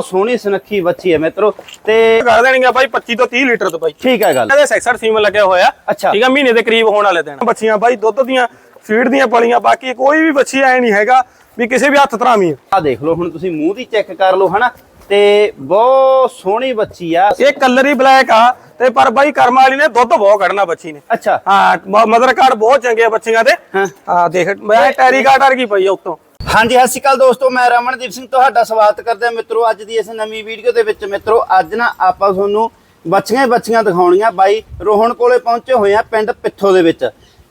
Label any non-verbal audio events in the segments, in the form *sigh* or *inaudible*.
ਬਹੁਤ ਸੋਹਣੀ ਸੁਨੱਖੀ ਬੱਚੀ ਹੈ ਮਿੱਤਰੋ। ਤੇ ਕਰ ਦੇਣਗੇ ਬਾਈ 25 ਤੋਂ 30 ਲੀਟਰ ਤੋਂ ਬਾਈ। ਠੀਕ ਹੈ ਗੱਲ। ਇਹਦੇ 66 ਸੀਮਨ ਲੱਗਿਆ ਹੋਇਆ। ਅੱਛਾ। ਠੀਕ ਆ ਮਹੀਨੇ ਦੇ ਕਰੀਬ ਹੋਣ ਵਾਲੇ ਦਿਨ। ਬੱਚੀਆਂ ਬਾਈ ਦੁੱਧ ਦੀਆਂ ਫੀਡ ਦੀਆਂ ਪਲੀਆਂ ਬਾਕੀ ਕੋਈ ਵੀ ਬੱਚੀ ਐ ਨਹੀਂ ਹੈਗਾ ਵੀ ਕਿਸੇ ਵੀ ਹੱਥ ਤਰਾਮੀ ਆ ਦੇਖ ਲਓ ਹੁਣ ਤੁਸੀਂ ਮੂੰਹ ਦੀ ਚੈੱਕ ਕਰ ਲਓ ਹਨਾ? ਤੇ ਬਹੁਤ ਸੋਹਣੀ ਬੱਚੀ ਆ। ਇਹ ਕਲਰ ਹੀ ਬਲੈਕ ਆ ਤੇ ਪਰ ਬਾਈ ਕਰਮ ਵਾਲੀ ਨੇ ਦੁੱਧ ਬਹੁਤ ਕੱਢਣਾ ਬੱਚੀ ਨੇ। ਅੱਛਾ। ਹਾਂ ਮਦਰ ਕਾਰਡ ਬਹੁਤ ਚੰਗੇ ਆ ਬੱਚੀਆਂ ਦੇ। ਹਾਂ। ਹਾਂ ਦੇਖ ਮੈਂ ਟੈਰੀ ਕਾਰਡ ਵਰਗੀ ਪਈ ਆ ਉੱਤੋਂ। ਹਾਂਜੀ, ਸਤਿ ਸ਼੍ਰੀ ਅਕਾਲ ਦੋਸਤੋ, ਮੈਂ ਰਮਨਦੀਪ ਸਿੰਘ ਤੁਹਾਡਾ ਸਵਾਗਤ ਕਰਦਾ ਹਾਂ ਮਿੱਤਰੋ, ਅੱਜ ਦੀ ਇਸ ਨਵੀਂ ਵੀਡੀਓ ਦੇ ਵਿੱਚ ਮਿੱਤਰੋ, ਅੱਜ ਨਾ ਆਪਾਂ ਤੁਹਾਨੂੰ ਬੱਚੀਆਂ ਹੀ ਬੱਚੀਆਂ ਦਿਖਾਉਣੀਆਂ ਬਾਈ ਰੋਹਣ ਕੋਲੇ ਪਹੁੰਚੇ ਹੋਏ ਆ ਪਿੰਡ ਪਿੱਥੋ ਦੇ ਵਿੱਚ।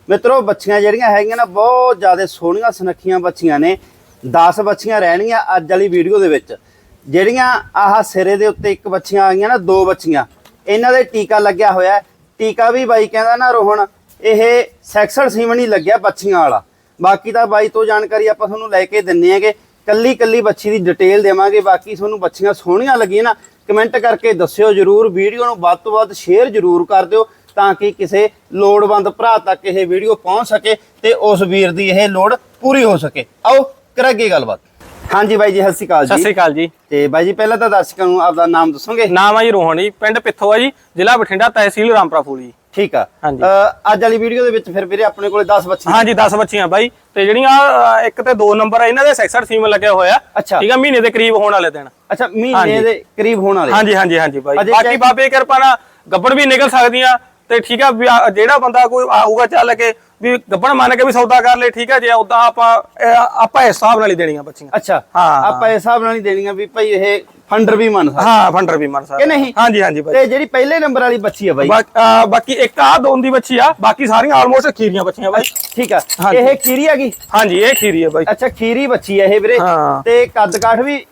ਮਿੱਤਰੋ ਬੱਚੀਆਂ ਜਿਹੜੀਆਂ ਹੈਗੀਆਂ ਨਾ, ਬਹੁਤ ਜ਼ਿਆਦਾ ਸੋਹਣੀਆਂ, ਸੁਨੱਖੀਆਂ ਬੱਚੀਆਂ ਨੇ 10 ਬੱਚੀਆਂ ਰਹਿਣਗੀਆਂ ਅੱਜ ਵਾਲੀ ਵੀਡੀਓ ਦੇ ਵਿੱਚ। ਜਿਹੜੀਆਂ ਆਹ ਸਿਰੇ ਦੇ ਉੱਤੇ ਇੱਕ ਬੱਚੀਆਂ ਆ ਗਈਆਂ ਨਾ, ਦੋ ਬੱਚੀਆਂ ਇਹਨਾਂ ਦੇ ਟੀਕਾ ਲੱਗਿਆ ਹੋਇਆ ਟੀਕਾ ਵੀ ਬਾਈ ਕਹਿੰਦਾ ਨਾ ਰੋਹਣ ਇਹ ਸੈਕਸਲ ਸੀਮਨ ਹੀ ਲੱਗਿਆ ਬੱਚੀਆਂ ਵਾਲਾ। ਬਾਕੀ ਤਾਂ ਬਾਈ ਤੋਂ ਜਾਣਕਾਰੀ ਆਪਾਂ ਤੁਹਾਨੂੰ ਲੈ ਕੇ ਦਿੰਨੇ ਆਂਗੇ ਕੱਲੀ ਕੱਲੀ ਬੱਚੀ ਦੀ ਡਿਟੇਲ ਦੇਵਾਂਗੇ ਬਾਕੀ ਤੁਹਾਨੂੰ ਬੱਚੀਆਂ ਸੋਹਣੀਆਂ ਲੱਗੀਆਂ ਨਾ ਕਮੈਂਟ ਕਰਕੇ ਦੱਸਿਓ ਜਰੂਰ ਵੀਡੀਓ ਨੂੰ ਵੱਧ ਤੋਂ ਵੱਧ ਸ਼ੇਅਰ ਜਰੂਰ ਕਰ ਦਿਓ ਤਾਂ ਕਿ ਕਿਸੇ ਲੋੜਵੰਦ ਭਰਾ ਤੱਕ ਇਹ ਵੀਡੀਓ ਪਹੁੰਚ ਸਕੇ ਤੇ ਉਸ ਵੀਰ ਦੀ ਇਹ ਲੋੜ ਪੂਰੀ ਹੋ ਸਕੇ। ਆਓ ਕਰਾਂਗੇ ਗੱਲਬਾਤ। ਹਾਂਜੀ ਬਾਈ ਜੀ ਸਤਿ ਸ਼੍ਰੀ ਅਕਾਲ ਸਤਿ ਜੀ ਸ੍ਰੀ ਅਕਾਲ ਜੀ। ਤੇ ਬਾਈ ਜੀ ਪਹਿਲਾਂ ਤਾਂ ਦਰਸ਼ਕਾਂ ਨੂੰ ਆਪਦਾ ਨਾਮ ਦੱਸੋਗੇ? ਨਾਮ ਆ ਜੀ ਰੋਹਣ ਜੀ ਪਿੰਡ ਪਿੱਥੋ ਆ ਜੀ ਜ਼ਿਲ੍ਹਾ ਬਠਿੰਡਾ ਤਹਿਸੀਲ ਰਾਮਪੁਰਾ ਫੂਲ ਜੀ। ਠੀਕ ਆ। ਅੱਜ ਵਾਲੀ ਵੀਡੀਓ ਦੇ ਵਿੱਚ ਫਿਰ ਵੀਰੇ ਆਪਣੇ ਕੋਲੇ 10 ਬੱਚੀਆਂ ਹਾਂਜੀ 10 ਬੱਚੀਆਂ ਬਾਈ। ਤੇ ਜਿਹੜੀਆਂ ਇੱਕ ਤੇ ਦੋ ਨੰਬਰ ਆ ਇਹਨਾਂ ਦੇ 66 ਸੀਮਨ ਲੱਗਿਆ ਹੋਇਆ। ਠੀਕ ਆ ਮਹੀਨੇ ਦੇ ਕਰੀਬ ਹੋਣ ਵਾਲੇ ਦਿਨ। ਅੱਛਾ ਮਹੀਨੇ। ਦੇ ਕਰੀਬ ਹੋਣ ਵਾਲੇ। ਹਾਂਜੀ ਹਾਂਜੀ ਹਾਂਜੀ ਬਾਈ। ਬਾਕੀ ਬਾਬੇ ਕਿਰਪਾ ਨਾਲ ਗੱਬੜ ਵੀ ਨਿਕਲ ਸਕਦੀਆਂ। ਤੇ ਠੀਕ ਆ- ਜਿਹੜਾ ਬੰਦਾ ਕੋਈ ਆਊਗਾ ਚੱਲ ਕੇ ਵੀ ਗੱਬੜ ਮੰਨ ਕੇ ਵੀ ਸੌਦਾ ਕਰ ਲੇ ਠੀਕ ਆ ਜੇ ਉਦਾਂ ਆਪਾਂ ਆਪਾਂ ਇਸ ਹਿਸਾਬ ਨਾਲ ਹੀ ਦੇਣੀਆਂ ਬੱਚੀਆਂ। ਅੱਛਾ ਹਾਂ। ਆਪਾਂ ਇਸ ਹਿਸਾਬ ਨਾਲ ਹੀ ਦੇਣੀਆਂ ਵੀ ਭਾਈ ਇਹ ਫੰਡਰ ਵੀ ਮੰਨ ਸਕਦੇ। ਹਾਂ ਫੰਡਰ ਵੀ ਮੰਨ ਸਕਦੇ। ਕਿ ਨਹੀਂ? ਹਾਂਜੀ ਹਾਂਜੀ ਬਾਈ ਤੇ ਜਿਹੜੀ ਪਹਿਲੇ ਨੰਬਰ ਵਾਲੀ ਬੱਚੀ ਆ ਬਾਈ? ਬਾਕੀ ਇੱਕ ਆ ਦੋਨ ਦੀ ਬੱਚੀ ਆ ਬਾਕੀ ਸਾਰੀਆਂ ਆਲਮੋਸਟ ਖੀਰੀਆਂ ਬੱਚੀਆਂ ਬਾਈ। ਠੀਕ ਆ। ਇਹ ਖੀਰੀ ਹੈਗੀ ਹਾਂਜੀ ਇਹ ਖੀਰੀ ਹੈ ਬਾਈ। ਅੱਛਾ ਖੀਰੀ ਬੱਚੀ ਆ ਇਹ ਵੀਰੇ। ਹਾਂ। ਤੇ ਕੱਦ ਕਾਠ ਵੀ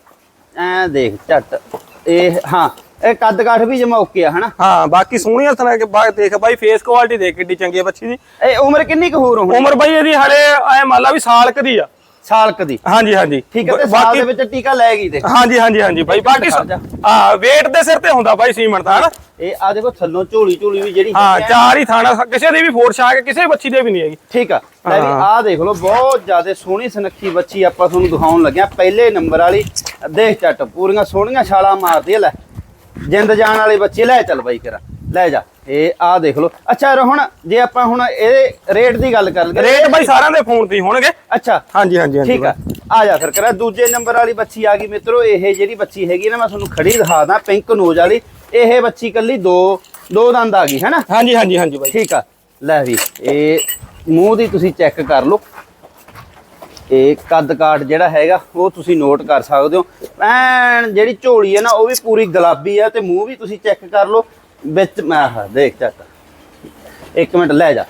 ਐ ਦੇਖ ਝੱਟ। ਇਹ ਹਾਂ। ਇਹ ਕੱਦ ਕਾਠ ਵੀ ਜਮਾ ਓਕੇ ਆ ਹਨਾ? ਹਾਂ ਬਾਕੀ ਸੋਹਣੀਆਂ ਤਰ੍ਹਾਂ ਕੇ ਬਾਅਦ ਦੇਖ ਬਾਈ ਫੇਸ ਕੁਆਲਿਟੀ ਦੇਖ ਕਿੱਡੀ ਚੰਗੀ ਹੈ ਬੱਚੀ ਦੀ। ਇਹ ਉਮਰ ਕਿੰਨੀ ਕੁ ਹੋਰ ਹੋਣੀ? ਉਮਰ ਬਾਈ ਇਹਦੀ ਹਲੇ ਐ ਮੰਨ ਲਾ ਵੀ ਸਾਲ ਕੁ ਦੀ ਆ। ਸਾਲ ਕੁ ਦੀ? ਹਾਂਜੀ ਹਾਂਜੀ। ਠੀਕ ਹੈ ਤੇ ਸਾਲ ਦੇ ਵਿੱਚ ਟੀਕਾ ਲੈ ਗਈ ਤੇ। ਹਾਂਜੀ ਹਾਂਜੀ ਹਾਂਜੀ ਬਾਈ ਬਾਕੀ। ਹਾਂ weight ਦੇ ਸਿਰ ਤੇ ਹੁੰਦਾ ਬਾਈ ਸੀਮਨ ਦਾ ਹਨਾ? ਇਹ ਆ ਦੇਖੋ ਥੱਲੋਂ ਝੋਲੀ ਝੋਲੀ ਵੀ ਜਿਹੜੀ ਹਾਂ ਆ, ਚਾਰ ਹੀ ਥਾਣਾ ਕਿਸੇ ਦੀ ਵੀ ਫੋਰਸ ਆ ਕੇ ਕਿਸੇ ਬੱਚੀ ਦੇ ਵੀ ਨਹੀਂ ਹੈਗੀ। ਠੀਕ ਆ ਲੈ ਵੀ। ਆਹ ਦੇਖ ਲਓ ਬਹੁਤ ਜ਼ਿਆਦਾ ਸੋਹਣੀ ਸੁਨੱਖੀ ਬੱਚੀ ਆਪਾਂ ਤੁਹਾਨੂੰ ਦਿਖਾਉਣ ਲੱਗਿਆ। ਪਹਿਲੇ ਨੰਬਰ ਵਾਲੀ ਦੇਖ ਚੱਟ ਪੂਰੀਆਂ ਸੋਹਣੀਆਂ ਛਾਲਾਂ ਮਾਰਦੀ ਆ ਲੈ। ਜਿੰਦ ਜਾਣ ਵਾਲੀ ਬੱਚੀ ਲੈ ਚੱਲ ਬਾਈ ਕਰਾ ਲੈ ਜਾ। ਇਹ ਆਹ ਦੇਖ ਲਓ। ਅੱਛਾ ਹੁਣ ਜੇ ਆਪਾਂ ਹੁਣ ਇਹ ਰੇਟ ਦੀ ਗੱਲ ਕਰ ਲਈਏ। ਰੇਟ ਬਾਈ ਸਾਰਿਆਂ ਦੇ ਫੋਨ ਤੇ ਹੋਣਗੇ। ਅੱਛਾ। ਹਾਂਜੀ ਹਾਂਜੀ ਹਾਂਜੀ ਠੀਕ ਆ। ਆ ਜਾ ਫਿਰ ਕਰਾ। ਦੂਜੇ ਨੰਬਰ ਵਾਲੀ ਬੱਚੀ ਆ ਗਈ ਮਿੱਤਰੋ। ਇਹ ਜਿਹੜੀ ਬੱਚੀ ਹੈਗੀ ਨਾ ਮੈਂ ਤੁਹਾਨੂੰ ਖੜੀ ਦਿਖਾ ਦਾਂ ਪਿੰਕ ਨੋਜ਼ ਵਾਲੀ। ਇਹ ਬੱਚੀ ਕੱਲੀ ਦੋ ਦੋ ਦੰਦ ਆ ਗਈ ਹੈਨਾ ਹਾਂਜੀ ਹਾਂਜੀ ਹਾਂਜੀ ਬਾਈ। ਠੀਕ ਆ। ਲੈ ਵੀ ਇਹ ਮੂੰਹ ਦੀ ਤੁਸੀਂ ਚੈੱਕ ਕਰ ਲਓ। ਇਹ ਕੱਦ ਕਾਠ ਜਿਹੜਾ ਹੈਗਾ ਉਹ ਤੁਸੀਂ ਨੋਟ ਕਰ ਸਕਦੇ ਹੋ। ਐਨ ਜਿਹੜੀ ਝੋਲੀ ਹੈ ਨਾ ਉਹ ਵੀ ਪੂਰੀ ਗੁਲਾਬੀ ਹੈ ਤੇ ਮੂੰਹ ਵੀ ਤੁਸੀਂ ਚੈੱਕ ਕਰ ਲਓ। ਵਿੱਚ ਆਹ ਦੇਖ ਚੱਕ। ਇੱਕ ਮਿੰਟ ਲੈ ਜਾ।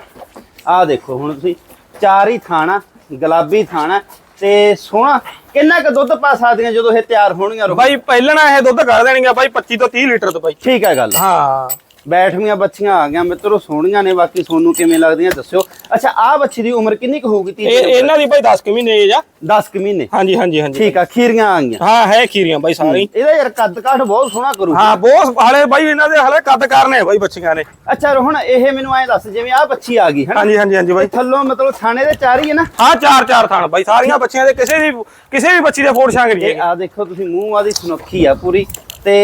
ਆਹ ਦੇਖੋ ਹੁਣ ਤੁਸੀਂ ਚਾਰ ਹੀ ਥਾਣਾ ਗੁਲਾਬੀ ਥਾਣਾ ਤੇ ਸੋਹਣਾ ਕਿੰਨਾ ਕੁ ਦੁੱਧ ਪਾ ਸਕਦੀਆਂ ਜਦੋਂ ਇਹ ਤਿਆਰ ਹੋਣਗੀਆਂ ਬਾਈ ਪਹਿਲਣਾ ਇਹ ਦੁੱਧ ਕੱਢ ਦੇਣਗੇ ਬਾਈ 25 ਤੋਂ 30 ਲੀਟਰ ਤੋਂ ਬਾਈ। ਠੀਕ ਹੈ ਗੱਲ। ਹਾਂ। ਬੈਠਵੀਆਂ ਬੱਚੀਆਂ ਆ ਗਈਆਂ ਮਿੱਤਰੋ ਸੋਹਣੀਆਂ ਨੇ ਬਾਕੀ ਤੁਹਾਨੂੰ ਕਿਵੇਂ ਲੱਗਦੀਆਂ ਦੱਸਿਓ। ਅੱਛਾ ਆਹ ਬੱਚੀ ਦੀ ਉਮਰ ਕਿੰਨੀ ਕੁ ਹੋਊਗੀ ਇਹ ਇਹਨਾਂ ਦੀ ਬਾਈ 10 ਕਿ ਮਹੀਨੇ ਏਜ ਆ। 10 ਕੁ ਮਹੀਨੇ? ਹਾਂਜੀ ਹਾਂਜੀ ਹਾਂਜੀ। ਠੀਕ ਆ ਖੀਰੀਆਂ ਆ ਗਈਆਂ। ਹਾਂ ਹੈ ਖੀਰੀਆਂ ਬਾਈ ਸਾਰੀ ਇਹਦਾ ਯਾਰ ਕੱਦ ਕਾਠ ਬਹੁਤ ਸੋਹਣਾ ਕਰੂ ਹਾਂ ਬਹੁਤ ਹਾਲੇ ਬਾਈ ਇਹਨਾਂ ਦੇ ਹਾਲੇ ਕੱਦ ਕਰਨੇ ਬਾਈ ਬੱਚੀਆਂ ਨੇ ਅੱਛਾ ਹੁਣ ਇਹ ਮੈਨੂੰ ਐਂ ਦੱਸ ਜਿਵੇਂ ਆਹ ਬੱਚੀ ਆ ਗਈ ਹਾਂਜੀ ਹਾਂਜੀ ਹਾਂਜੀ ਬਾਈ। ਇਹ ਥੱਲੋਂ ਮਤਲਬ ਥਾਣੇ ਦੇ ਚਾਰ ਹੀ ਹੈ ਨਾ? ਹਾਂ ਚਾਰ ਚਾਰ ਥਾਣ ਬਾਈ। ਸਾਰੀਆਂ ਬੱਚੀਆਂ ਦੇ ਕਿਸੇ ਵੀ ਕਿਸੇ ਵੀ ਬੱਚੀ ਦੇ ਫੋੜ ਛਾਂਗ ਨਹੀਂ ਇਹ ਆ ਦੇਖੋ ਤੁਸੀਂ ਮੂੰਹ ਆਦੀ ਸੁਨੱਖੀ ਆ ਪੂਰੀ। ਤੇ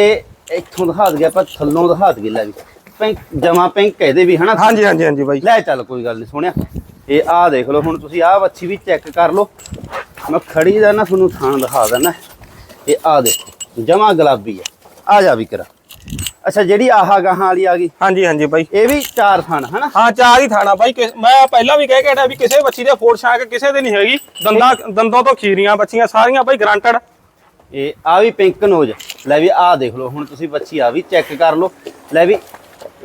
ਇੱਥੋਂ ਦਿਖਾ ਦਈਏ ਆਪਾਂ ਥੱਲੋਂ ਦਿਖਾ ਦਈਏ ਲੈ ਵੀ। ਪਿੰਕ ਜਮਾ ਪਿੰਕ ਇਹਦੇ ਵੀ ਹਨਾ? ਹਾਂਜੀ ਹਾਂਜੀ ਹਾਂਜੀ ਬਾਈ। ਲੈ ਚੱਲ ਕੋਈ ਗੱਲ ਨਹੀਂ ਸੋਹਣਿਆ। ਇਹ ਆ ਦੇਖ ਲਓ ਹੁਣ ਤੁਸੀਂ ਆਹ ਬੱਚੀ ਵੀ ਚੈੱਕ ਕਰ ਲਓ। ਮੈਂ ਖੜੀ ਦਾ ਨਾ ਤੁਹਾਨੂੰ ਥਾਣ ਦਿਖਾ ਦਿੰਦਾ। ਇਹ ਆ ਦੇਖੋ ਜਮਾ ਗੁਲਾਬੀ ਆ ਆ ਜਾ ਵੀ ਕਰਾ ਅੱਛਾ ਜਿਹੜੀ ਆਹਾ ਗਾਹਾਂ ਵਾਲੀ ਆ ਗਈ? ਹਾਂਜੀ ਹਾਂਜੀ ਬਾਈ। ਇਹ ਵੀ ਚਾਰ ਥਾਣ ਹਨਾ? ਹਾਂ ਚਾਰ ਹੀ ਥਾਣਾ ਬਾਈ। ਕਿਸ- ਮੈਂ ਪਹਿਲਾਂ ਵੀ ਕਹਿ ਕੇ ਹਟਿਆ ਵੀ ਕਿਸੇ ਬੱਚੀ ਦੇ ਫੋੜ ਛਾਂਗ ਕਿਸੇ ਦੇ ਨਹੀਂ ਹੈਗੀ। ਦੰਦਾਂ ਦੰਦੋਂ ਤੋਂ ਖੀਰੀਆਂ ਬੱਚੀਆਂ ਸਾਰੀਆਂ ਬਾਈ ਗਰੰਟਡ। ਇਹ ਆ ਵੀ ਪਿੰਕ ਨੋਜ। ਲੈ ਵੀ ਆ ਦੇਖ ਲਓ ਹੁਣ ਤੁਸੀਂ ਬੱਚੀ ਆ ਵੀ ਚੈੱਕ ਕਰ ਲਓ। ਲੈ ਵੀ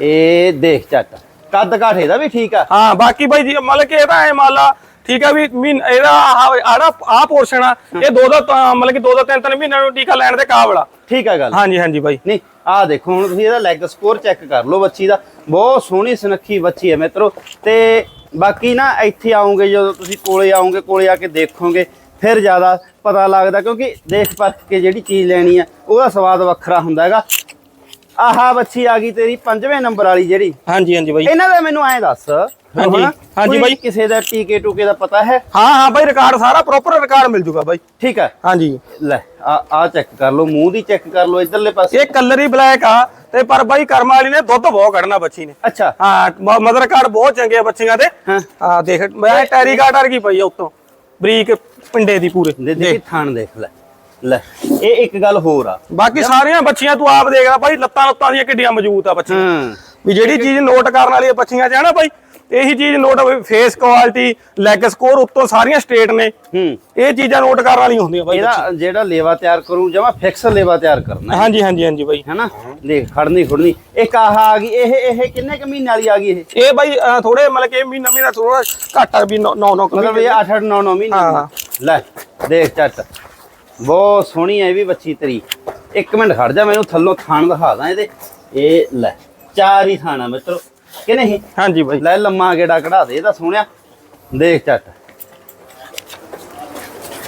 ਇਹ ਦੇਖ ਚੱਟ ਕੱਦ ਕਾਠੇ ਦਾ ਵੀ ਠੀਕ ਆ। ਹਾਂ ਬਾਕੀ ਬਾਈ ਜੀ ਮਤਲਬ ਕਿ ਇਹਦਾ ਐ ਮੰਨ ਲਾ ਠੀਕ ਆ ਵੀ ਮਹੀਨ ਇਹਦਾ ਆੜਾ ਆ ਪੋਰਸ਼ਨ ਆ। ਇਹ ਦੋ ਦੋ ਮਤਲਬ ਕਿ ਦੋ ਦੋ ਤਿੰਨ ਤਿੰਨ ਮਹੀਨਿਆਂ ਨੂੰ ਟੀਕਾ ਲੈਣ ਦੇ ਕਾਬਲ ਆ। ਠੀਕ ਆ ਗੱਲ। ਹਾਂਜੀ ਹਾਂਜੀ ਬਾਈ। ਨਹੀਂ ਆ ਦੇਖੋ ਹੁਣ ਤੁਸੀਂ ਇਹਦਾ ਲੈਗ ਸਕੋਰ ਚੈੱਕ ਕਰ ਲਓ ਬੱਚੀ ਦਾ। ਬਹੁਤ ਸੋਹਣੀ ਸੁਨੱਖੀ ਬੱਚੀ ਹੈ ਮਿੱਤਰੋ। ਤੇ ਬਾਕੀ ਨਾ ਇੱਥੇ ਆਉਂਗੇ ਜਦੋਂ ਤੁਸੀਂ ਕੋਲੇ ਆਉਂਗੇ ਕੋਲੇ ਆ ਕੇ ਦੇਖੋਗੇ ਫਿਰ ਜ਼ਿਆਦਾ ਪਤਾ ਲੱਗਦਾ ਕਿਉਂਕਿ ਦੇਖ ਪਰਖ ਕੇ ਜਿਹੜੀ ਚੀਜ਼ ਲੈਣੀ ਆ ਉਹਦਾ ਸਵਾਦ ਵੱਖਰਾ ਹੁੰਦਾ ਹੈਗਾ। ਆਹਾ ਬੱਚੀ ਆ ਗਈ ਤੇਰੀ ਪੰਜਵੇਂ ਨੰਬਰ ਵਾਲੀ ਜਿਹੜੀ। ਹਾਂਜੀ ਹਾਂਜੀ ਬਾਈ। ਇਹਨਾਂ ਦਾ ਮੈਨੂੰ ਐਂ ਦੱਸ ਹਾਂਜੀ। ਹਾਂਜੀ ਬਾਈ। ਕਿਸੇ ਦਾ ਟੀਕੇ ਟੂਕੇ ਦਾ ਪਤਾ ਹੈ? ਹਾਂ ਹਾਂ ਬਾਈ ਰਿਕਾਰਡ ਸਾਰਾ ਪ੍ਰੋਪਰ ਰਿਕਾਰਡ ਮਿਲ ਜੂਗਾ ਬਾਈ। ਠੀਕ ਹੈ। ਹਾਂਜੀ। ਲੈ ਆ ਆ ਚੈੱਕ ਕਰ ਲਓ ਮੂੰਹ ਦੀ ਚੈੱਕ ਕਰ ਲਓ ਇਧਰਲੇ ਪਾਸੇ। ਇਹ ਕਲਰ ਹੀ ਬਲੈਕ ਆ ਤੇ ਪਰ ਬਾਈ ਕਰਮ ਵਾਲੀ ਨੇ ਦੁੱਧ ਬਹੁਤ ਕੱਢਣਾ ਬੱਚੀ ਨੇ। ਅੱਛਾ। ਹਾਂ ਮਦਰ ਕਾਰਡ ਬਹੁਤ ਚੰਗੇ ਆ ਬੱਚੀਆਂ ਦੇ। ਹਾਂ। ਦੇਖ ਮੈਂ ਟੈਰੀ ਕਾਰਡ ਵਰਗੀ ਪਈ ਆ ਉੱਤੋਂ ਬਰੀਕ ਪਿੰਡੇ ਦੀ ਪੂਰੇ। ਦੇ ਦੇ ਥਾਣ ਦੇਖ ਲੈ। ਲੈ ਇਹ ਇੱਕ ਗੱਲ ਹੋਰ ਆ। ਬਾਕੀ ਸਾਰੀਆਂ ਬੱਚੀਆਂ ਤੂੰ ਆਪ ਦੇਖਦਾ ਬਾਈ ਲੱਤਾਂ ਲੱਤਾਂ ਦੀਆਂ ਕਿੱਡੀਆਂ ਮਜ਼ਬੂਤ ਆ ਬੱਚੀਆਂ। ਹਾਂ। ਵੀ ਜਿਹੜੀ ਚੀਜ਼ ਨੋਟ ਕਰਨ ਵਾਲੀ ਬੱਚੀਆਂ ਚ ਆ ਨਾ ਬਾਈ ਇਹੀ ਚੀਜ਼ note face quality leg score ਉੱਤੋਂ ਸਾਰੀਆਂ ਸਟੇਟ ਨੇ। ਹੂੰ। ਇਹ ਚੀਜ਼ਾਂ ਨੋਟ ਕਰਨ ਵਾਲੀਆਂ ਹੁੰਦੀਆਂ ਬਾਈ ਇਹਦਾ ਜਿਹੜਾ ਲੇਵਾ ਤਿਆਰ ਕਰੂ ਜਮਾ ਫਿਕਸ ਲੇਵਾ ਤਿਆਰ ਕਰਨਾ। ਹੈ ਹਾਂਜੀ ਹਾਂਜੀ ਹਾਂਜੀ ਬਾਈ ਹੈਨਾ? ਦੇਖ ਖੜਨੀ ਖੁੜਨੀ। ਇੱਕ ਆਹ ਆ ਗਈ ਇਹ ਇਹ ਕਿੰਨੇ ਕ ਮਹੀਨੇ ਵਾਲੀ ਆ ਗਈ ਇਹ? ਇਹ ਬਾਈ ਥੋੜੇ ਮਤਲਬ ਕਿ ਇਹ ਮਹੀਨਾ ਮਹੀਨਾ ਥੋੜਾ ਘੱਟ ਆ ਵੀ 9 9 ਮਤਲਬ ਇਹ 8 8 9 9 ਮਹੀਨੇ ਹਾਂ। ਲੈ ਦੇਖ ਚੱਟ। ਬਹੁਤ ਸੋਹਣੀ ਹੈ ਇਹ ਵੀ ਬੱਚੀ ਤੇਰੀ। ਇੱਕ ਮਿੰਟ ਖੜ ਜਾ ਮੈਨੂੰ ਥੱਲੋਂ ਥਾਣ ਦਿਖਾ ਦਾਂ ਇਹਦੇ। ਇਹ ਲੈ ਚਾਰ ਹੀ ਥਾਣਾ ਮਿੱਤਰੋ ਕਿ ਨਹੀਂ? ਹਾਂਜੀ ਬਾਈ। ਲੈ ਲੰਮਾ ਗੇੜਾ ਕਢਾ ਦੇ ਇਹਦਾ ਸੋਹਣਿਆ। ਦੇਖ ਚੱਟ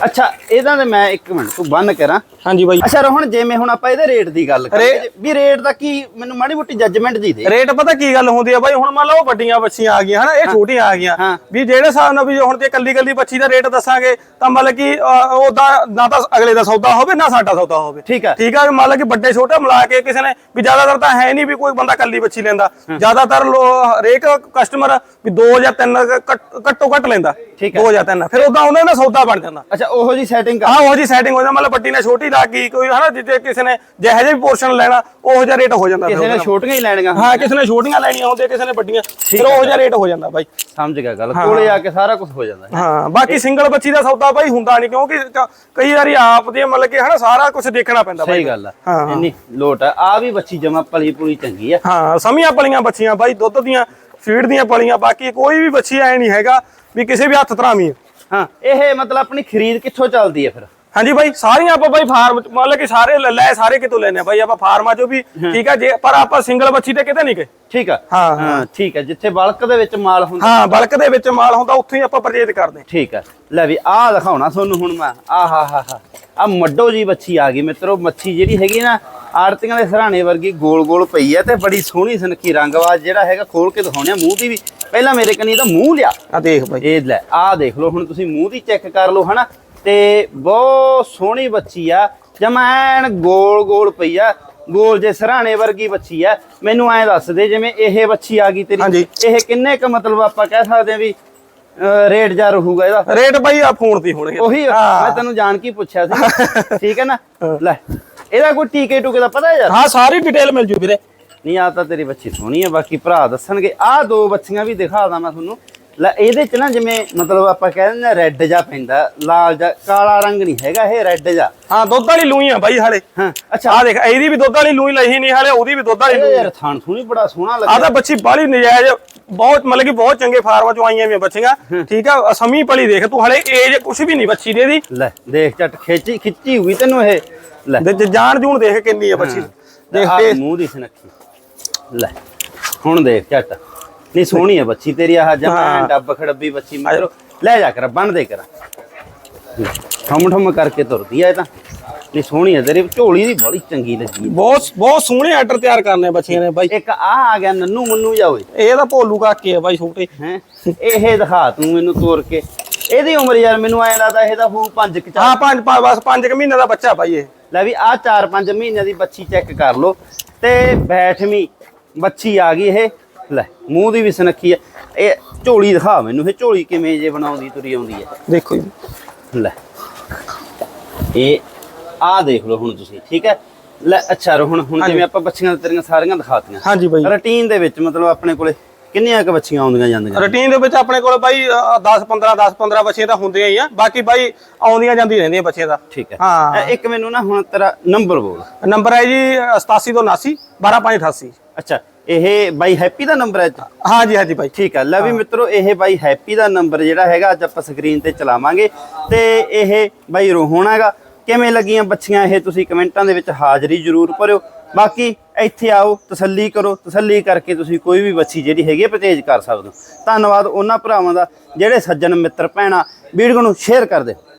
ਅੱਛਾ ਇਹਦਾ ਤੇ ਮੈਂ ਇੱਕ ਮਿੰਟ ਤੂੰ ਬੰਨ ਕਰਾਂ। ਹਾਂਜੀ ਬਾਈ। ਅੱਛਾ ਰੋਹਣ ਜਿਵੇਂ ਹੁਣ ਆਪਾਂ ਇਹਦੇ ਰੇਟ ਦੀ ਗੱਲ ਕਰੀਏ ਵੀ ਰੇਟ ਦਾ ਕੀ ਮੈਨੂੰ ਮਾੜੀ ਮੋਟੀ ਜੱਜਮੈਂਟ ਦੀ ਦੇ। ਰੇਟ ਪਤਾ ਕੀ ਗੱਲ ਹੁੰਦੀ ਆ ਬਾਈ ਹੁਣ ਮੰਨ ਲਓ ਵੱਡੀਆਂ ਬੱਚੀਆਂ ਆ ਗਈਆਂ ਹਨਾ ਇਹ ਛੋਟੀਆਂ ਆ ਗਈਆਂ। ਵੀ ਜਿਹੜੇ ਹਿਸਾਬ ਨਾਲ ਵੀ ਹੁਣ ਤੇ ਕੱਲੀ ਕੱਲੀ ਬੱਚੀ ਦਾ ਰੇਟ ਦੱਸਾਂਗੇ ਤਾਂ ਮਤਲਬ ਕਿ ਉਹਦਾ ਨਾ ਤਾਂ ਅਗਲੇ ਦਾ ਸੌਦਾ ਹੋਵੇ ਨਾ ਸਾਡਾ ਸੌਦਾ ਹੋਵੇ। ਠੀਕ ਹੈ ਠੀਕ ਆ ਲਓ ਕਿ ਵੱਡੇ ਛੋਟੇ ਮਿਲਾ ਕੇ ਕਿਸੇ ਨੇ ਵੀ ਜ਼ਿਆਦਾਤਰ ਤਾਂ ਹੈ ਨਹੀਂ ਵੀ ਕੋਈ ਬੰਦਾ ਕੱਲੀ ਬੱਚੀ ਲੈਂਦਾ। ਜ਼ਿਆਦਾਤਰ ਹਰੇਕ ਕਸਟਮਰ ਵੀ ਦੋ ਜਾਂ ਤਿੰਨ ਘੱਟ- ਘੱਟੋ ਲੈਂਦਾ। ਠੀਕ ਹੈ। ਦੋ ਜਾਂ ਤਿੰਨ ਫਿਰ ਉਦਾਂ ਉਹਨਾਂ ਦਾ ਸੌਦਾ ਬਣ ਜਾਂਦਾ। ਅੱਛਾ ਉਹੋ ਜੀ ਸੈਟਿੰਗ ਕਰ ਹਾਂ ਉਹ ਜੀ ਸੈਟਿੰਗ ਹੋ ਜਾਂਦਾ ਮਤਲਬ ਵੱਡੀ ਨੇ ਛੋਟੀ ਲੱਗ ਗਈ ਕੋਈ ਹਨਾ ਜਿੱਤੇ ਕਿਸੇ ਨੇ ਜਿਹੋ ਜਿਹਾ ਵੀ ਪੋਰਸ਼ਨ ਲੈਣਾ ਉਹੋ ਜਿਹਾ ਰੇਟ ਹੋ ਜਾਂਦਾ ਕਿਸੇ ਨੇ। ਛੋਟੀਆਂ ਹੀ ਲੈਣੀਆਂ ਹਾਂ ਕਿਸੇ ਨੇ ਛੋਟੀਆਂ ਲੈਣੀਆਂ ਹੁੰਦੀਆਂ ਕਿਸੇ ਨੇ ਵੱਡੀਆਂ। ਫਿਰ ਉਹ ਜਿਹਾ ਰੇਟ ਹੋ ਜਾਂਦਾ ਬਾਈ। ਸਮਝ ਗਿਆ ਗੱਲ ਕੋਲੇ ਆ ਕੇ ਸਾਰਾ ਕੁਝ ਹੋ ਜਾਂਦਾ ਹੈ। ਬਾਕੀ ਸਿੰਗਲ ਬੱਚੀ ਦਾ ਸੌਦਾ ਬਾਈ ਹੁੰਦਾ ਨਹੀਂ ਕਿਉਂਕਿ ਕਈ ਵਾਰੀ ਆਪ ਦੇ ਮਤਲਬ ਕਿ ਹਨਾ ਸਾਰਾ ਕੁਝ ਦੇਖਣਾ ਪੈਂਦਾ ਬਾਈ। ਸਹੀ ਗੱਲ ਆ। ਇੰਨੀ ਲੋਟ ਆ। ਆ ਵੀ ਬੱਚੀ ਜਮਾ ਪਲੀ ਪੂਰੀ ਚੰਗੀ ਆ। ਹਾਂ ਸਮੀਆਂ ਪਲੀਆਂ ਬੱਚੀਆਂ ਬਾਈ ਦੁੱਧ ਦੀਆਂ ਫੀਡ ਦੀਆਂ ਪਲੀਆਂ ਬਾਕੀ ਕੋਈ ਵੀ ਬੱਚੀ ਐ ਨਹੀਂ ਹੈਗਾ ਵੀ ਕਿਸੇ ਵੀ ਹੱਥ ਧਰਾਵੀਂ ਹੈ। ਇਹ ਮਤਲਬ ਆਪਣੀ ਖਰੀਦ ਕਿੱਥੋਂ ਚੱਲਦੀ ਹੈ ਫਿਰ? ਹਾਂਜੀ ਬਾਈ ਸਾਰੀਆਂ ਆਪਾਂ ਬਾਈ ਫਾਰਮ ਮੰਨ ਲਓ ਕਿ ਸਾਰੇ ਲੈ- ਸਾਰੇ ਕਿਤੋਂ ਲੈਨੇ ਆ ਬਾਈ ਆਪਾਂ ਫਾਰਮਾਂ ਚੋਂ ਵੀ ਠੀਕ ਆ ਜੇ ਪਰ ਆਪਾਂ ਸਿੰਗਲ ਬੱਚੀ ਤੇ ਕਿਤੇ ਨਹੀਂ ਗਏ। ਠੀਕ ਆ। ਹਾਂ, ਹਾਂ। ਠੀਕ ਆ ਜਿੱਥੇ ਬਲਕ ਦੇ ਵਿੱਚ ਮਾਲ ਹੁੰਦਾ। ਹਾਂ ਬਲਕ ਦੇ ਵਿੱਚ ਮਾਲ ਹੁੰਦਾ ਉੱਥੇ ਹੀ ਆਪਾਂ ਪਰਚੇਜ ਕਰਦੇ। ਠੀਕ ਆ। ਲੈ ਵੀ ਆਹ ਦਿਖਾਉਣਾ ਤੁਹਾਨੂੰ ਹੁਣ ਮੈਂ। ਆਹ ਹਾ ਹਾ ਹਾ ਆ ਮੱਡੋ ਜੀ ਬੱਚੀ ਆ ਗਈ ਮਿੱਤਰੋ। ਮੱਛੀ ਜਿਹੜੀ ਹੈਗੀ ਨਾ ਆੜਤੀਆਂ ਦੇ ਸਰਾਣੇ ਵਰਗੀ ਗੋਲ ਗੋਲ ਪਈ ਹੈ ਤੇ ਬੜੀ ਸੋਹਣੀ ਸੁਨੱਖੀ ਰੰਗਵਾਜ ਜਿਹੜਾ ਹੈਗਾ ਖੋਲ ਕੇ ਦਿਖਾਉਣੇ ਆ ਮੂੰਹ ਦੀ ਵੀ। ਪਹਿਲਾਂ ਮੇਰੇ ਕਨੀ ਦਾ ਮੂੰਹ ਲਿਆ। ਆ ਦੇਖ ਬਾਈ। ਇਹ ਲੈ ਆਹ ਦੇਖ ਲਓ ਹੁਣ ਤੁਸੀਂ ਮੂੰਹ ਦੀ ਚੈੱਕ ਕਰ ਲਓ ਹਨਾ? ਤੇ ਬਹੁਤ ਸੋਹਣੀ ਬੱਚੀ ਆ। ਜਮਾ ਐਨ ਗੋਲ ਗੋਲ ਪਈ ਆ। ਗੋਲ ਜੇ ਸਰਾਣੇ ਵਰਗੀ ਬੱਚੀ ਆ। ਮੈਨੂੰ ਐਂ ਦੱਸ ਦੇ ਜਿਵੇਂ ਇਹ ਬੱਚੀ ਆ ਗਈ ਤੇਰੀ। ਇਹ ਕਿੰਨੇ ਕ ਮਤਲਬ ਆਪਾਂ ਕਹਿ ਸਕਦੇ ਆ ਵੀ ਰੇਟ ਜਾ ਰਹੂਗਾ ਇਹਦਾ? ਰੇਟ ਬਾਈ ਆ ਫੋਨ ਤੇ ਹੋਣਗੇ। ਉਹੀ। ਮੈਂ ਤੈਨੂੰ ਜਾਣ ਕੀ ਪੁੱਛਿਆ ਸੀ। *laughs* ਠੀਕ ਹੈ ਨਾ? ਲੈ। ਇਹਦਾ ਕੋਈ ਟੀਕੇ ਟੂਕੇ ਦਾ ਪਤਾ ਯਾਰ? ਹਾਂ ਸਾਰੀ ਡਿਟੇਲ ਮਿਲ ਜੂ ਵੀਰੇ। ਨਹੀਂ ਆ ਤਾਂ ਤੇਰੀ ਬੱਚੀ ਸੋਹਣੀ ਹੈ ਬਾਕੀ ਭਰਾ ਦੱਸਣਗੇ। ਆਹ ਦੋ ਬੱਚੀਆਂ ਵੀ ਦਿਖਾ ਦਾਂ ਮੈਂ ਤੁਹਾਨੂੰ। ਲੈ ਇਹਦੇ ਚ ਨਾ ਜਿਵੇਂ ਮਤਲਬ ਆਪਾਂ ਕਹਿ ਦਿੰਦੇ ਆ ਰੈੱਡ ਜਾ ਪੈਂਦਾ ਲਾਲ ਜਾ ਕਾਲਾ ਰੰਗ ਨਹੀਂ ਹੈਗਾ ਇਹ ਰੈੱਡ ਜਾ ਹਾਂ ਦੁੱਧ ਵਾਲੀ ਲੂਈ ਆ ਬਾਈ ਹਾਲੇ। ਹਾਂ ਅੱਛਾ। ਆ ਦੇਖ ਇਹਦੀ ਵੀ ਦੁੱਧ ਵਾਲੀ ਲੂਈ ਲਈ ਨਹੀਂ ਹਾਲੇ ਉਹਦੀ ਵੀ ਦੁੱਧ ਵਾਲੀ ਲੂਈ ਯਾਰ ਥਾਣ ਥੂਣੀ ਬੜਾ ਸੋਹਣਾ ਆ ਲੱਗਦਾ ਤਾਂ ਬੱਚੀ ਬਾਲੀ ਨਜਾਇਜ਼ ਬਹੁਤ ਮਤਲਬ ਕਿ ਬਹੁਤ ਚੰਗੇ ਫਾਰਮਾਂ ਚੋਂ ਆਈਆਂ ਵੀ ਬੱਚੀਆਂ। ਠੀਕ ਆ ਅਸਮੀ ਪਲੀ ਦੇਖ ਤੂੰ ਹਲੇ ਏਜ ਕੁਛ ਵੀ ਨਹੀਂ ਬੱਚੀ ਦੇ ਦੀ। ਲੈ ਦੇਖ ਝੱਟ ਖਿੱਚੀ ਖਿੱਚੀ ਹੋਈ ਤੈਨੂੰ ਇਹ। ਲੈ। ਜਾਨ ਜੂਣ ਦੇਖ ਕਿੰਨੀ ਆ ਬੱਚੀ। ਦੇਖ ਤੇ ਮੂੰਹ ਦੀ ਸਨੱਖੀ। ਲੈ ਹੁਣ ਦੇਖ ਝੱਟ। ਨਹੀਂ ਸੋਹਣੀ ਹੈ ਬੱਚੀ ਤੇਰੀ ਆਹ ਜਮਾ। ਡੱਬ ਖੜੱਬੀ ਬੱਚੀ ਮਗਰੋਂ। ਲੈ ਜਾ ਕਰ ਬੰਨ ਦੇ ਕਰ। ਠਮ ਠਮ ਕਰਕੇ ਤੁਰਦੀ ਆ ਇਹ ਤਾਂ। ਨਹੀਂ ਸੋਹਣੀ ਹੈ ਤੇਰੀ ਝੋਲੀ ਦੀ ਬੜੀ ਚੰਗੀ ਲੱਗੀ ਬਹੁਤ ਬਹੁਤ ਸੋਹਣੇ ਆਰਡਰ ਤਿਆਰ ਕਰਨੇ ਬੱਚੀਆਂ ਨੇ ਬਾਈ। ਇੱਕ ਆ ਆ ਗਿਆ ਨੰਨੂ ਮੁੰਨੂ ਜਾ ਓਏ। ਇਹ ਤਾਂ ਭੋਲੂ ਕਾਕੇ ਆ ਬਾਈ ਛੋਟੇ। ਹੈ? ਇਹ ਦਿਖਾ ਤੂੰ ਮੈਨੂੰ ਤੋਰ ਕੇ। ਇਹਦੀ ਉਮਰ ਯਾਰ ਮੈਨੂੰ ਐਂ ਲੱਗਦਾ ਇਹਦਾ ਹੋਊ ਪੰਜ ਕੁ ਚਾਰ। ਹਾਂ ਪੰਜ ਪੰਜ- ਬਸ 5 ਮਹੀਨੇ ਦਾ ਬੱਚਾ ਬਾਈ ਇਹ। ਲੈ ਵੀ ਆ 4-5 ਮਹੀਨਿਆਂ ਦੀ ਬੱਚੀ ਚੈੱਕ ਕਰ ਲਓ। ਤੇ ਬੈਠਵੀਂ ਬੱਚੀ ਆ ਗਈ ਇਹ। ਲੈ ਮੂੰਹ ਦੀ ਵੀ ਸੁਨੱਖੀ ਹੈ ਇਹ ਝੋਲੀ ਦਿਖਾ ਮੈਨੂੰ ਇਹ ਝੋਲੀ ਕਿਵੇਂ ਜੇ ਬਣਾਉਂਦੀ ਤੁਰੀ ਆਉਂਦੀ ਹੈ ਦੇਖੋ ਜੀ। ਲੈ ਇਹ ਆ ਦੇਖ ਲਓ ਹੁਣ ਤੁਸੀਂ ਠੀਕ ਹੈ? ਲੈ ਅੱਛਾ ਰੋ ਹੁਣ ਹੁਣ ਜਿਵੇਂ ਆਪਾਂ ਬੱਚੀਆਂ ਤੇਰੀਆਂ ਸਾਰੀਆਂ ਦਿਖਾਤੀਆਂ। ਹਾਂਜੀ ਬਾਈ। ਰੁਟੀਨ ਦੇ ਵਿੱਚ ਮਤਲਬ ਆਪਣੇ ਕੋਲੇ ਕਿੰਨੀਆਂ ਕੁ ਬੱਚੀਆਂ ਆਉਂਦੀਆਂ ਜਾਂਦੀਆਂ? ਰੂਟੀਨ ਦੇ ਵਿੱਚ ਆਪਣੇ ਕੋਲ ਬਾਈ 10 15 10 15 ਬੱਚੀਆਂ ਤਾਂ ਹੁੰਦੀਆਂ ਹੀ ਆ। ਬਾਕੀ ਬਾਈ ਆਉਂਦੀਆਂ ਜਾਂਦੀਆਂ ਰਹਿੰਦੀਆਂ ਬੱਚੀਆਂ ਦਾ ਠੀਕ ਹੈ। ਹਾਂ। ਇੱਕ ਮੈਨੂੰ ਨਾ ਹੁਣ ਤੇਰਾ ਨੰਬਰ ਬੋਲ। ਨੰਬਰ ਹੈ ਜੀ 87 ਤੋਂ 79 12588 ਅੱਛਾ ਇਹ ਬਾਈ ਹੈਪੀ ਦਾ ਨੰਬਰ ਹੈ? ਹਾਂਜੀ ਹਾਂਜੀ ਬਾਈ। ਠੀਕ ਹੈ। ਲੈ ਵੀ ਮਿੱਤਰੋ ਇਹ ਬਾਈ ਹੈਪੀ ਦਾ ਨੰਬਰ ਜਿਹੜਾ ਹੈਗਾ ਅੱਜ ਆਪਾਂ ਸਕਰੀਨ ਤੇ ਚਲਾਵਾਂਗੇ। ਤੇ ਇਹ ਬਾਈ ਰੋਹਣ ਹੈਗਾ ਕਿਵੇਂ ਲੱਗੀਆਂ ਬੱਚੀਆਂ ਇਹ ਤੁਸੀਂ ਕਮੈਂਟਾਂ ਦੇ ਵਿੱਚ ਹਾਜ਼ਰੀ ਜ਼ਰੂਰ ਭਰਿਓ। ਬਾਕੀ ਇੱਥੇ ਆਓ, ਤਸੱਲੀ ਕਰੋ, ਤਸੱਲੀ ਕਰਕੇ ਤੁਸੀਂ ਕੋਈ ਵੀ ਬੱਚੀ ਜਿਹੜੀ ਹੈਗੀ ਹੈ ਪਰਚੇਜ ਕਰ ਸਕਦੇ ਹੋ। ਧੰਨਵਾਦ ਉਹਨਾਂ ਭਰਾਵਾਂ ਦਾ ਜਿਹੜੇ ਸੱਜਣ ਮਿੱਤਰ ਭੈਣਾਂ, ਵੀਡੀਓ ਨੂੰ ਸ਼ੇਅਰ ਕਰ ਦੇ